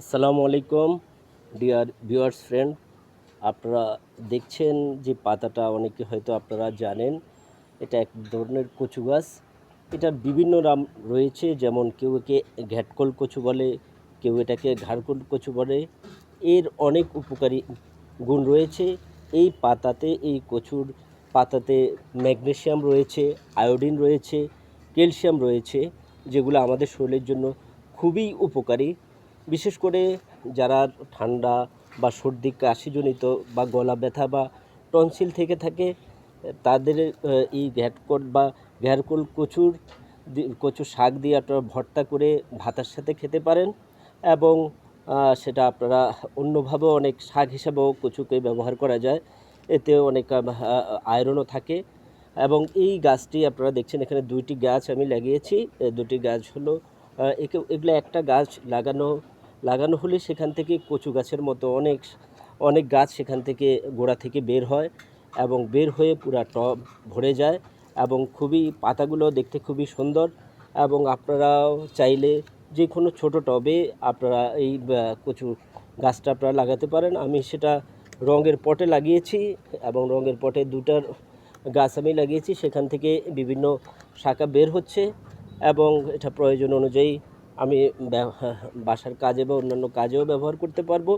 আসসালামু আলাইকুম, dear viewers friend. আপনারা দেখছেন যে পাতাটা, অনেকে হয়তো আপনারা জানেন, এটা এক ধরনের কচু গাছ। এটা বিভিন্ন নাম রয়েছে, যেমন কেউ একে ঘ্যাটকল কচু বলে, কেউ এটাকে ঘাড়কল কচু বলে। এর অনেক উপকারী গুণ রয়েছে। এই পাতাতে, এই কচুর পাতাতে ম্যাগনেশিয়াম রয়েছে, আয়োডিন রয়েছে, ক্যালসিয়াম রয়েছে, যেগুলো আমাদের শরীরের জন্য খুবই উপকারী। বিশেষ করে যারা ঠান্ডা বা সর্দি, কাশিজনিত বা গলা ব্যথা বা টনসিল থেকে থাকে, তাদের এই ঘ্যাটকট বা ঘ্যারকোল কচুর কচুর শাক দিয়ে আপনারা ভর্তা করে ভাতার সাথে খেতে পারেন এবং সেটা আপনারা অন্যভাবেও অনেক শাক হিসাবেও কচুকে ব্যবহার করা যায়। এতে অনেক আয়রনও থাকে এবং এই গাছটি আপনারা দেখছেন, এখানে দুইটি গাছ আমি লাগিয়েছি। দুটি গাছ হলো এগুলো একটা গাছ লাগানো লাগানো হলে সেখান থেকে কচু গাছের মতো অনেক অনেক গাছ সেখান থেকে গোড়া থেকে বের হয় এবং বের হয়ে পুরা টব ভরে যায় এবং খুবই, পাতাগুলো দেখতে খুবই সুন্দর এবং আপনারাও চাইলে যে কোনো ছোটো টবে আপনারা এই কচু গাছটা আপনারা লাগাতে পারেন। আমি সেটা রঙের পটে লাগিয়েছি এবং রঙের পটে দুটার গাছ আমি লাগিয়েছি। সেখান থেকে বিভিন্ন শাখা বের হচ্ছে এবং এটা প্রয়োজন অনুযায়ী আমি বাসার কাজে বা অন্যান্য কাজেও ব্যবহার করতে পারব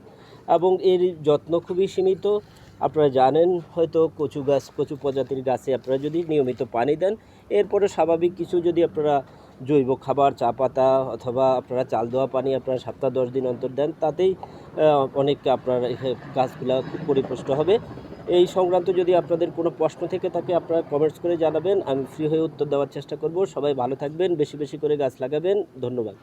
এবং এর যত্ন খুবই সীমিত। আপনারা জানেন হয়তো কচু গাছ, কচু প্রজাতির গাছে আপনারা যদি নিয়মিত পানি দেন এরপরে স্বাভাবিক কিছু যদি আপনারা জৈব খাবার, চা পাতা অথবা আপনারা চাল দেওয়া পানি আপনারা সপ্তাহ দশ দিন অন্তর দেন, তাতেই অনেক আপনার গাছগুলা খুব পরিপুষ্ট হবে। এই সংক্রান্ত যদি আপনাদের কোনো প্রশ্ন থেকে থাকে, আপনারা কমেন্টস করে জানাবেন। আমি ফ্রি হয়ে উত্তর দেওয়ার চেষ্টা করব। সবাই ভালো থাকবেন, বেশি বেশি করে গাছ লাগাবেন। ধন্যবাদ।